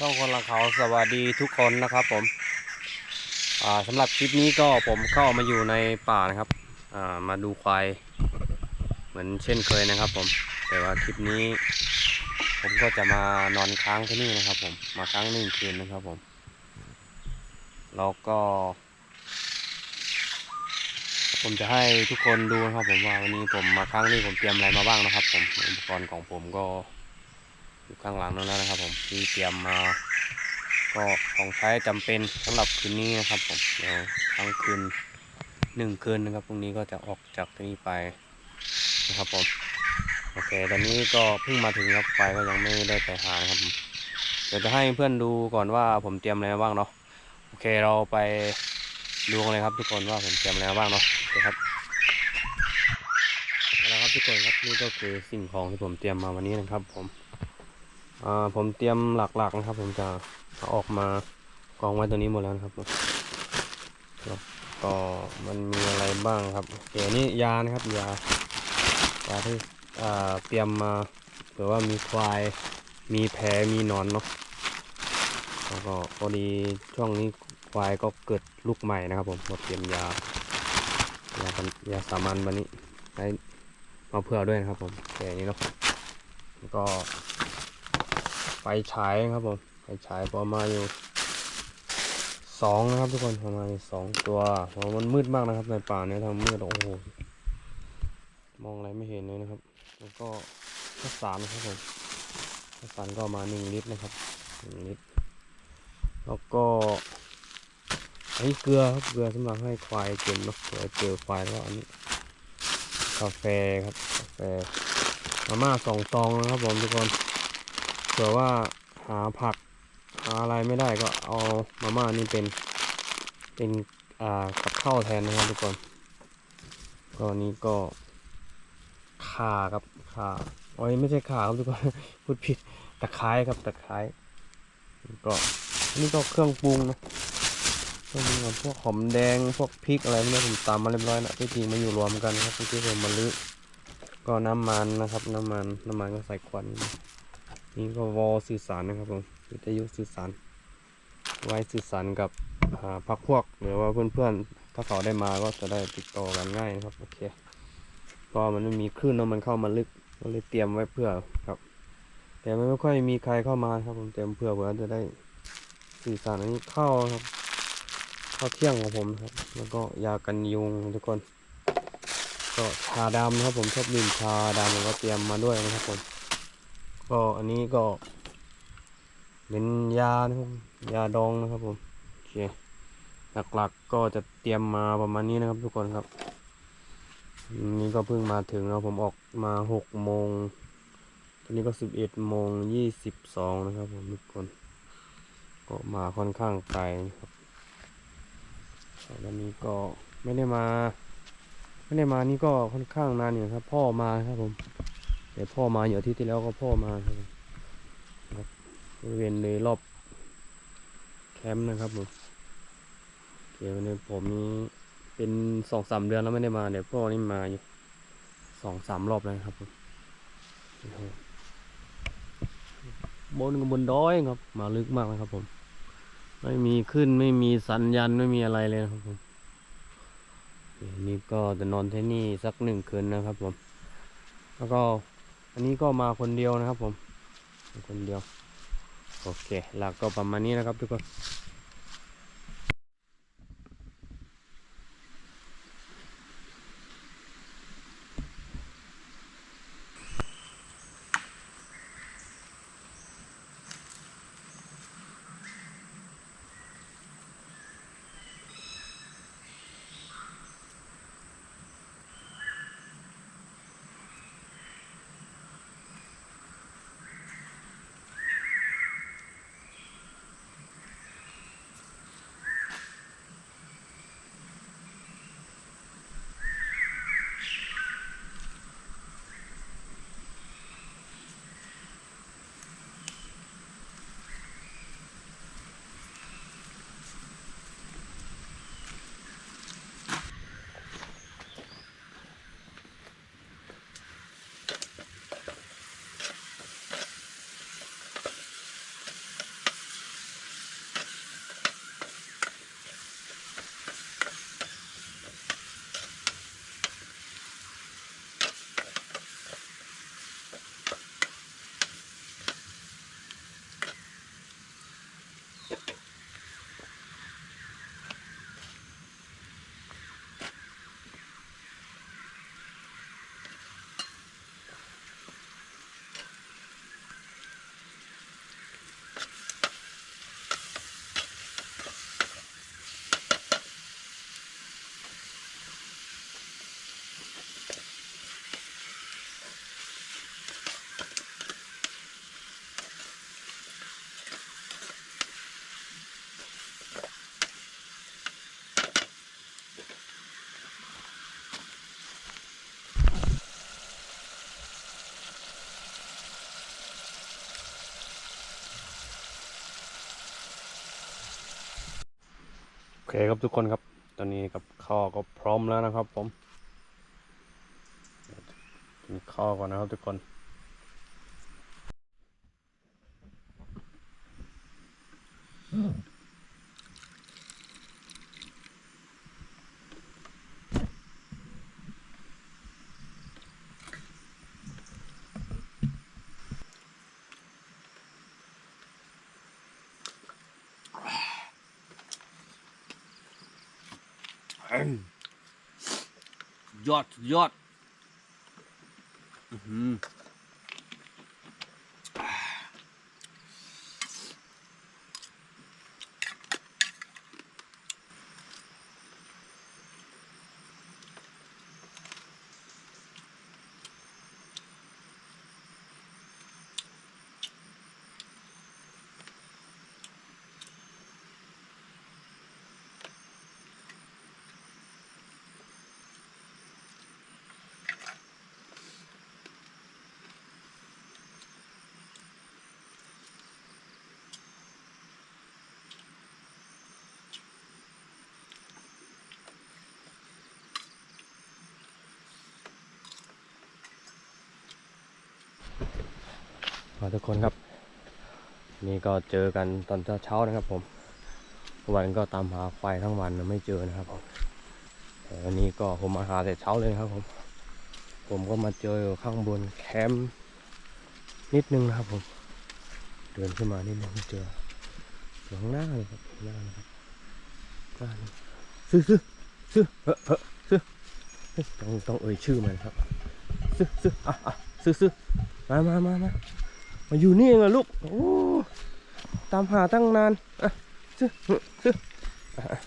ช่องคนละเขาสวัสดีทุกคนนะครับผมอ่าสำหรับคลิปนี้ก็ผมเข้ามาอยู่ในป่านะครับมาดูควายเหมือนเช่นเคยนะครับผมแต่ว่าคลิปนี้ ผมก็จะมานอนค้างที่นี่นะครับผมมาค้างหนึ่งคืนนะครับผมแล้วก็ ผมจะให้ทุกคนดูนะครับผมว่าวันนี้ผมมาค้างนี่ผมเตรียมอะไรมาบ้างนะครับ ผมอุปกรณ์ของผมก็ อยู่ข้างหลังนั่นแล้วนะครับ ผมที่เตรียมมา ก็ของใช้จำเป็นสำหรับคืนนี้นะครับ ผมเดี๋ยวทั้งคืนหนึ่งคืนนะครับพรุ่งนี้ก็จะออกจากที่นี่ไปนะครับผมโอเคตอนนี้ก็เพิ่งมาถึงครับไปก็ยังไม่ได้ไปหานะครับเดี๋ยวจะให้เพื่อนดูก่อนว่าผมเตรียมอะไรบ้างเนาะโอเคเราไปดูกันเลยครับทุกคนว่าผมเตรียมอะไรบ้างเนาะโอเคครับเอาละครับทุกคนครับนี่ก็คือสิ่งของที่ผมเตรียมมาวันนี้นะครับผม ผมเตรียมหลักๆนะครับ ผมจะเอาออกมากองไว้ตัวนี้หมดแล้วนะครับแล้วก็มันมีอะไรบ้างครับโอเคนี่ยานะครับยายาที่เตรียมมาเผื่อว่ามีควายมีแผลมีหนอนเนาะแล้วก็พอดีช่วงนี้ควายก็เกิดลูกใหม่นะครับ ผมก็เตรียมยายายาสามัญวันนี้ให้มาเผื่อด้วยนะครับ ผมแค่นี้เนาะแล้วก็ ฉายครับผมไฟฉายประมาณอยู่สองนะครับทุกคนประมาณสองตัวเพราะมันมืดมากนะครับ ในป่าเนี้ยทางมืดโอ้โหมองอะไรไม่เห็นเลยนะครับ แล้วก็ข้าวสารนะครับผมข้าวสารก็มาหนึ่งลิตรนะครับหนึ่งลิตรแล้วก็อันนี้เกลือครับเกลือสำหรับให้ควายกินนะเผื่อเจอควายแล้วอันนี้กาแฟครับกาแฟมาม่าสองซองนะครับผมทุกคน เผื่อว่าหาผักหาอะไรไม่ได้ก็เอามาม่านี่เป็นเป็นอ่ากับข้าวแทนนะครับทุกคนก็นี้ก็ข่าครับข่าโอ้ยไม่ใช่ข่าครับทุกคนพูดผิดตะไคร้ครับตะไคร้ก็อันนี้ก็เครื่องปรุงนะเครื่องปรุงกับพวกหอมแดงพวกพริกอะไรนี้ผมตามมาเรียบร้อยแล้วที่จริงมาอยู่รวมกันครับที่ผมมาลื้อก็น้ำมันนะครับ น้ำมันน้ำมันก็ใส่ควัน นี่ก็วอสื่อสารนะครับผมวิทยุสื่อสาร ไว้สื่อสารกับพักพวกหรือว่าเพื่อนๆ ถ้าเขาได้มาก็จะได้ติดต่อกันง่ายนะครับโอเคก็มันไม่มีคลื่นเนอะมันเข้ามาลึกก็เลยเตรียมไว้เพื่อครับ แต่ไม่ค่อยมีใครเข้ามาครับผมเตรียมเพื่อเพื่อจะได้สื่อสารอันนี้เข้าครับเข้าเที่ยงของผมนะครับ แล้วก็ยากันยุงทุกคน ก็ชาดำนะครับผมชอบดื่มชาดำผมก็เตรียมมาด้วยนะครับผม ก็อันนี้ก็ เป็นยานะครับยาดองนะครับผมโอเคหลักๆก็จะเตรียมมาประมาณนี้นะครับทุกคนครับนี่ก็เพิ่งมาถึงแล้วผมออกมาหกโมงตอนนี้ก็สิบเอ็ดโมงยี่สิบสองนะครับผมทุกคน ก็มาค่อนข้างไกลนะครับแล้วนี้ก็ไม่ได้มา ไม่ได้มานี่ก็ค่อนข้างนานอยู่ครับ พ่อมาครับผม เดี๋ยวพ่อมาอยู่อที่ที่แล้วก็พ่อมาครับบริเวณในรอบแคมป์นะครับผมเดี๋ยวในผมนี้เป็นสองสามเดือนแล้วไม่ได้มาเดี๋ยวพ่อนี่มาอยู่สองสามรอบแล้วครับผมบนกับบนดอยครับ มาลึกมากนะครับผม ไม่มีขึ้นไม่มีสัญญาณไม่มีอะไรเลยนะครับผมนี้ก็จะนอนที่นี่สักหนึ่งคืนนะครับผม แล้วก็ อันนี้ก็มาคนเดียวนะครับผมคนเดียว โอเคหลักก็ประมาณนี้นะครับทุกคน โอเคครับทุกคนครับ ตอนนี้กับข้าก็พร้อมแล้วนะครับผม กินข้าวก่อนนะครับทุกคนยอดยอด อื้ ทุกคนครับ นี่ก็เจอกันตอนเช้าๆนะครับ ผม วันก็ตามหาควายทั้งวันไม่เจอนะครับผมแต่วันนี้ก็ผมมาหาแต่เช้าเลยนะครับ ผม ผมก็มาเจออยู่ข้างบนแคมป์นิดนึงนะครับผม เดินขึ้นมานิดนึงเจออยู่ข้างหน้าเลยครับข้างหน้าเลยครับหน้าเลยซื้อซื้อซื้อเฮ้อเฮ้อซื้อเฮ้ยต้องต้องเอ่ยชื่อมันครับ ซื้อซื้ออะอะซื้อซื้อมามามามา มาอยู่นี่เองเหรอลูกโอ้ตามหาตั้งนานอะซื้อซื้ออะอะ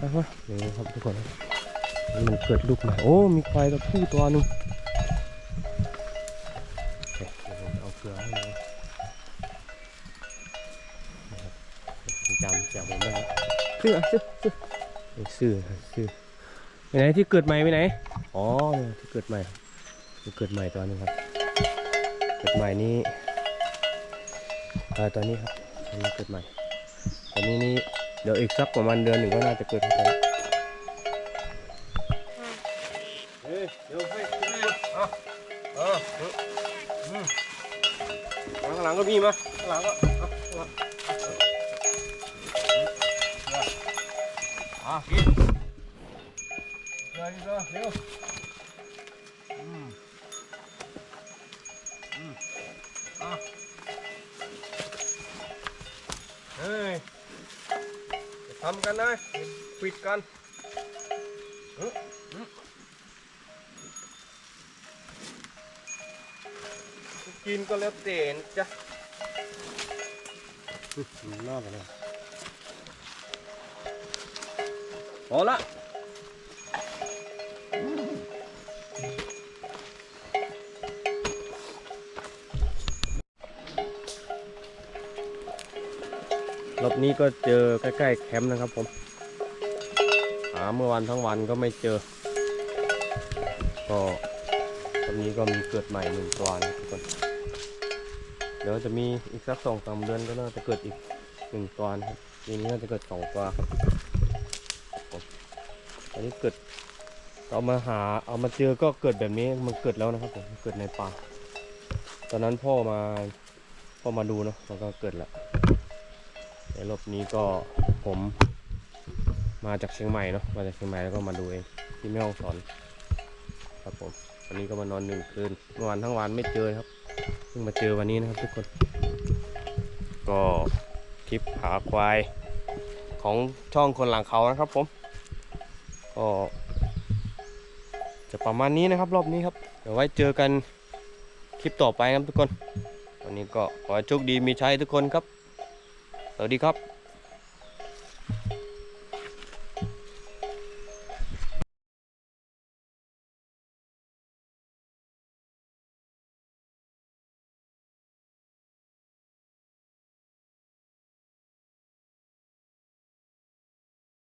อะมานี่ครับทุกคนนี่มันเกิดลูกใหม่โอ้ มีควายตัวผู้ตัวหนึงโอเคเดี๋ยวผมเอาเกลือให้เลยนะครับจำจำผมได้แล้วซื้ออะซื้อซื้อไอ้ซื้อซื้อไปไหนที่เกิดใหม่ไปไหน อ๋อเนี่ยที่เกิดใหม่ที่เกิดใหม่ตัวหนึงครับ เกิดใหม่นี้ตอนนี้ครับตอนนี้เกิดใหม่ตอนนี้นี่เดี๋ยวอีกสักประมาณเดือนหนึ่งก็น่าจะเกิดครับเฮ้ยเดี๋ยวให้เอาเอาอืมข้างหลังก็มีมาข้างหลังก็อะหลังๆอะกินเลยกินเลยเร็ว ทำกันเลยปิดกันกินก็แล้วเต่นจ้ะอื้อหือน่าไปเลยพอละ รอบนี้ก็เจอใกล้ๆแคมป์นะครับผม หาเมื่อวันทั้งวันก็ไม่เจอ ก็ตอนนี้ก็มีเกิดใหม่หนึ่งตัวนะทุกคนเดี๋ยวจะมีอีกสักสองสามเดือนก็น่าจะเกิดอีกหนึ่งตัวนะครับปีนี้น่าจะเกิดสองตัวอันนี้เกิดเอามาหาเอามาเจอก็เกิดแบบนี้มันเกิดแล้วนะครับผมเกิดในป่าตอนนั้นพ่อมาพ่อมาดูเนาะมันก็เกิดแล้ว ในรอบนี้ก็ผมมาจากเชียงใหม่เนาะมาจากเชียงใหม่แล้วก็มาดูเองที่แม่ฮ่องสอนครับผมวันนี้ก็มานอนหนึ่งคืนเมื่อวานทั้งวันไม่เจอครับเพิ่งมาเจอวันนี้นะครับทุกคน ก็คลิปหาควายของช่องคนหลังเขานะครับผมก็จะประมาณนี้นะครับรอบนี้ครับเดี๋ยวไว้เจอกันคลิปต่อไปครับทุกคน วันนี้ก็ขอโชคดีมีชัยทุกคนครับ สวัสดีครับ